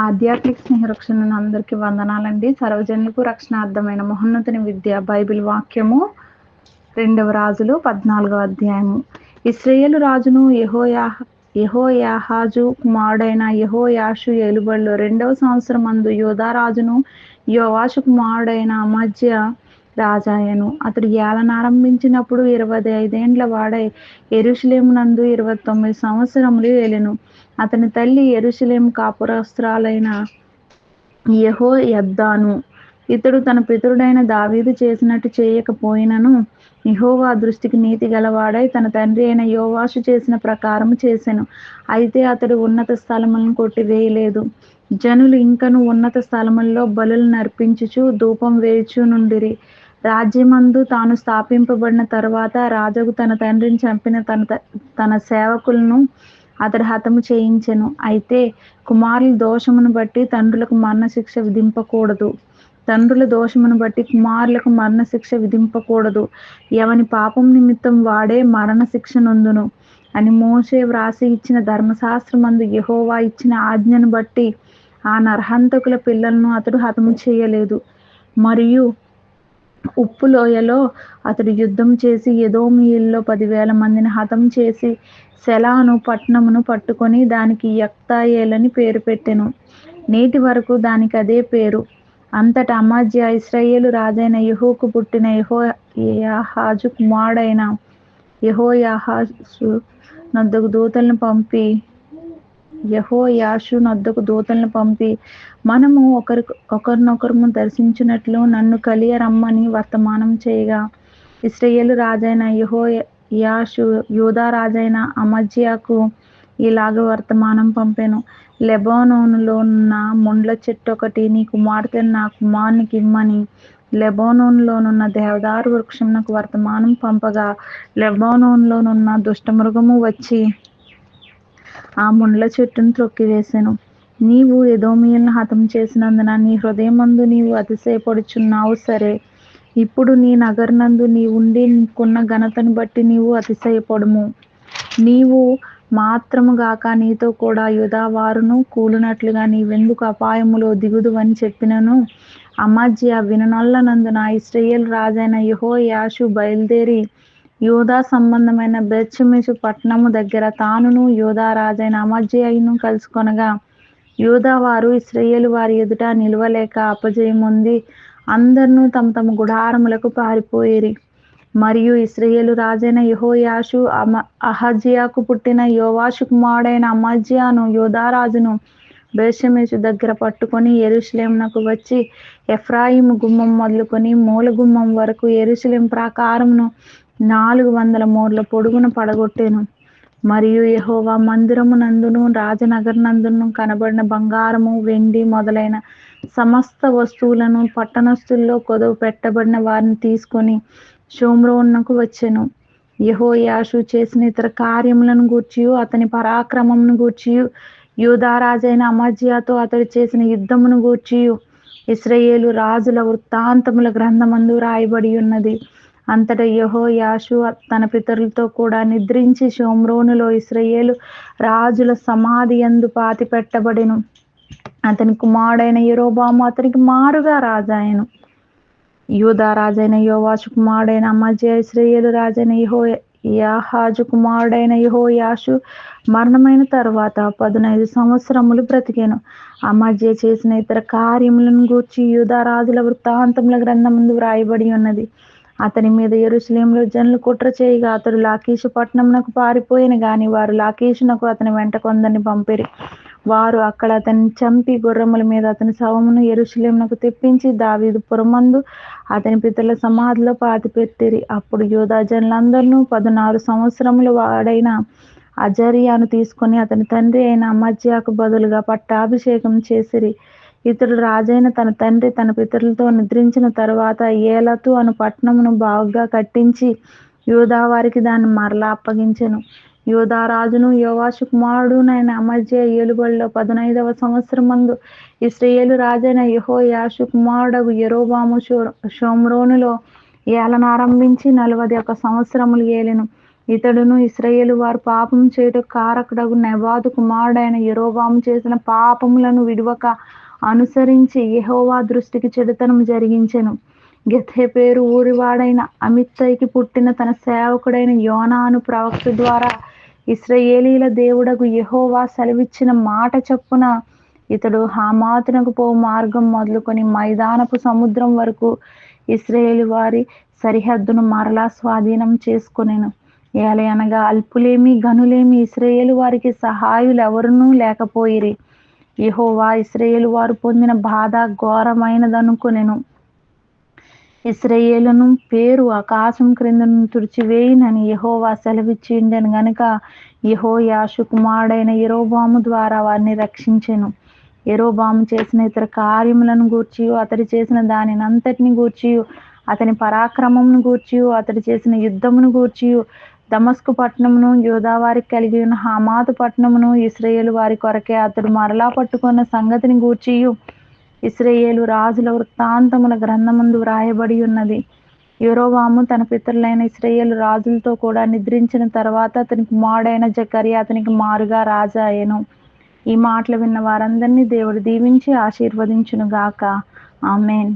ఆధ్యాత్మిక స్నేహరక్షణ అందరికీ వందనాలండి. సర్వజనులకు రక్షణార్థమైన మహోన్నతుని విద్య బైబిల్ వాక్యము రెండవ రాజులు పద్నాలుగవ అధ్యాయము. ఇస్రాయేలు రాజును యెహోయా యహోయాహాజు కుమారుడైన యహోయాషు ఏలుబడిలో రెండవ సంవత్సరం అందు యోధారాజును యోవాషు కుమారుడైన అమధ్య రాజాయను. అతడు ఏలనారంభించినప్పుడు ఇరవై ఐదేండ్ల వాడై ఎరుషులేమునందు ఇరవై తొమ్మిది సంవత్సరములు ఏలెను. అతని తల్లి ఎరుషులేం కాపురస్త్రాలైన యెహో యద్దాను ఇతడు తన పితరుడైన దావీదు చేసినట్టు చేయకపోయినను యెహోవా దృష్టికి నీతి గలవాడై తన తండ్రి అయిన యోవాషు చేసిన ప్రకారము చేసెను. అయితే అతడు ఉన్నత స్థలములను కొట్టివేయలేదు. జనులు ఇంకను ఉన్నత స్థలముల్లో బలులు నర్పించుచు ధూపం వేయుచు నుండిరి. రాజ్యమందు తాను స్థాపింపబడిన తర్వాత రాజుకు తన తండ్రిని చంపిన తన తన సేవకులను అతడు హతము చేయించెను. అయితే కుమారుల దోషమును బట్టి తండ్రులకు మరణశిక్ష విధింపకూడదు. తండ్రుల దోషమును బట్టి కుమారులకు మరణశిక్ష విధింపకూడదు. ఎవని పాపం నిమిత్తం వాడే మరణశిక్ష నొందును. అని మోసే వ్రాసి ఇచ్చిన ధర్మశాస్త్రమందు యహోవా ఇచ్చిన ఆజ్ఞను బట్టి ఆ నర్హంతకుల పిల్లలను అతడు హతము చేయలేదు. మరియు ఉప్పు లోయలో అతడు యుద్ధం చేసి ఎదోమియుల్లో పదివేల మందిని హతం చేసి సెలాను పట్టణమును పట్టుకొని దానికి యక్తాయేలని పేరు పెట్టెను. నేటి వరకు దానికి అదే పేరు. అంతటా అమాజ్య ఇస్రాయేలు రాజైన యహోకు పుట్టిన యహో యాహాజు కుమారుడైన యహో యాహాజు నద్దకు దూతలను పంపి యహో యాషు నద్దకు దూతలను పంపి మనము ఒకరి ఒకరినొకరు దర్శించినట్లు నన్ను కలియ రమ్మని వర్తమానం చేయగా ఇస్రయేలు రాజైన యహో యాషు యూదా రాజైన అమజ్యాకు ఇలాగ వర్తమానం పంపాను. లెబోనోన్లో ఉన్న ముండ్ల చెట్టు ఒకటి నీ కుమార్తెను నా కుమారునికి ఇమ్మని లెబోనోన్లోనున్న దేవదారు వృక్షంకు వర్తమానం పంపగా లెబోనోన్లోనున్న దుష్టమృగము వచ్చి ఆ ముండ్ల చెట్టును త్రొక్కివేశాను నీవు ఎదోమియలను హతం చేసినందున నీ హృదయమందు నీవు అతిశయపడుచున్నావు సరే. ఇప్పుడు నీ నగరనందు నీ ఉండి నీకున్న ఘనతను బట్టి నీవు అతిశయపడుము. నీవు మాత్రము గాక నీతో కూడా యుధావారును కూలినట్లుగా నీవెందుకు అపాయములో దిగుదు అని చెప్పినను? అమాజ్య విననొల్లనందున ఇస్రయేల్ రాజైన యుహో యాషు బయలుదేరి యోధా సంబంధమైన బెత్షమెషు పట్టణము దగ్గర తానును యోధా రాజైన అమజ్యను కలుసుకొనగా యోధా వారు ఇస్రాయేలు వారి ఎదుట నిలవలేక అపజయముంది అందరినూ తమ తమ గుడారములకు పారిపోయేరి. మరియు ఇస్రయేలు రాజైన యహోయాషు అమ అహజియాకు పుట్టిన యోవాషు కుమారుడైన అమజ్యాను యోధారాజును బేషమేషు దగ్గర పట్టుకొని ఎరుశలేంనకు వచ్చి ఎఫ్రాయిం గుమ్మం మొదలుకొని మూల గుమ్మం వరకు ఎరుశలేం ప్రాకారమును నాలుగు వందల మూర్ల పొడుగున పడగొట్టాను. మరియు యహోవా మందిరము నందును రాజనగర్ నందును కనబడిన బంగారము వెండి మొదలైన సమస్త వస్తువులను పట్టణస్తుల్లో కొదవు పెట్టబడిన వారిని తీసుకొని షోమ్రోన్నకు వచ్చెను. యహోయాషు చేసిన ఇతర కార్యములను గూర్చి అతని పరాక్రమమును గూర్చి యూధారాజైన అమజ్యాతో అతడు చేసిన యుద్ధమును గూర్చి ఇస్రయేలు రాజుల వృత్తాంతముల గ్రంథమందు రాయబడి ఉన్నది అంతటా యహో యాషు తన పితరులతో కూడా నిద్రించి షోమ్రోనులో ఇస్రయేలు రాజుల సమాధి ఎందు పాతి పెట్టబడిను అతని కుమారుడైన యరోబాము అతనికి మారుగా రాజాయను. యూదా రాజైన యోవాసు కుమారుడైన అమజ్య ఇస్రయేలు రాజైన యహో యాహాజు కుమారుడైన యహో యాషు మరణమైన తర్వాత పదునైదు సంవత్సరములు బ్రతికాను. అమజ్య చేసిన ఇతర కార్యములను గూర్చి యూదా రాజుల వృత్తాంతముల గ్రంథం ముందు వ్రాయబడి ఉన్నది. అతని మీద ఎరుసలేంలో జనులు కుట్ర చేయగా అతడు లాకీషు పట్టణంనకు పారిపోయిన గాని వారు లాకీషునకు అతని వెంట కొందరిని పంపిరి. వారు అక్కడ అతన్ని చంపి గుర్రముల మీద అతని శవమును ఎరుశలేమునకు తెప్పించి దావీదు పురమందు అతని పితరుల సమాధిలో పాతిపెట్టిరి. అప్పుడు యోధా జనులందరినూ పదునారు సంవత్సరములు వాడైన అజరియాను తీసుకొని అతని తండ్రి అయిన అమజ్యాకు బదులుగా పట్టాభిషేకం చేసిరి. ఇతడు రాజైన తన తండ్రి తన పితరులతో నిద్రించిన తరువాత ఏలతు అను పట్టణమును బాగుగా కట్టించి యోధా వారికి దాన్ని మరలా అప్పగించెను. యోధారాజును యోవాసు కుమారుడు నైన అమర్జే ఏలుబడిలో పదునైదవ సంవత్సరం మందు ఇస్రయేలు రాజైన యహో యాసు కుమారుడు ఎరోబాము షోమ్రోనులో ఏలనారంభించి నలభై ఒక సంవత్సరములు ఏలెను. ఇతడును ఇస్రయేలు వారు పాపం చేయుట కారకుడగు నెబాదు కుమారుడైన ఎరోబాము చేసిన పాపములను విడువక అనుసరించి యహోవా దృష్టికి చెడుతనం జరిగించెను. గెతెపేరు ఊరివాడైన అమిత్తైకి పుట్టిన తన సేవకుడైన యోనాను ప్రవక్త ద్వారా ఇస్రయేలీల దేవుడకు యహోవా సెలవిచ్చిన మాట చొప్పున ఇతడు హామాతునకు పో మార్గం మొదలుకొని మైదానపు సముద్రం వరకు ఇస్రాయేలు వారి సరిహద్దును మరలా స్వాధీనం చేసుకునేను. ఏలయనగా అల్పులేమి గనులేమి ఇస్రాయేలు వారికి సహాయులు ఎవరునూ లేకపోయిరి. యహోవా ఇస్రాయేలు వారు పొందిన బాధ ఘోరమైనదనుకునేను. ఇస్రాయేలును పేరు ఆకాశం క్రిందను తుడిచివేయినని యహోవా సెలవిచ్చిండెను గనుక యెహోయాషు కుమారుడైన ఎరోబాము ద్వారా వారిని రక్షించెను. యెరోబాము చేసిన ఇతర కార్యములను గూర్చియు అతడు చేసిన దానినంతటిని గూర్చియు అతని పరాక్రమమును గూర్చియు అతడు చేసిన యుద్ధమును గూర్చియు దమస్కు పట్టణమును యూదావారికి కలిగి ఉన్న హమాతు పట్టణమును ఇస్రయేలు వారి కొరకే అతడు మరలా పట్టుకున్న సంగతిని గూర్చియు. ఇస్రయేలు రాజుల వృత్తాంతముల గ్రంథమందు వ్రాయబడి ఉన్నది. యూరోవాము తన పితరులైన ఇస్రయేలు రాజులతో కూడా నిద్రించిన తర్వాత అతని కుమారుడైన జకరి అతనికి మారుగా రాజా అయ్యను. ఈ మాటలు విన్న వారందరినీ దేవుడు దీవించి ఆశీర్వదించును గాక ఆమెన్.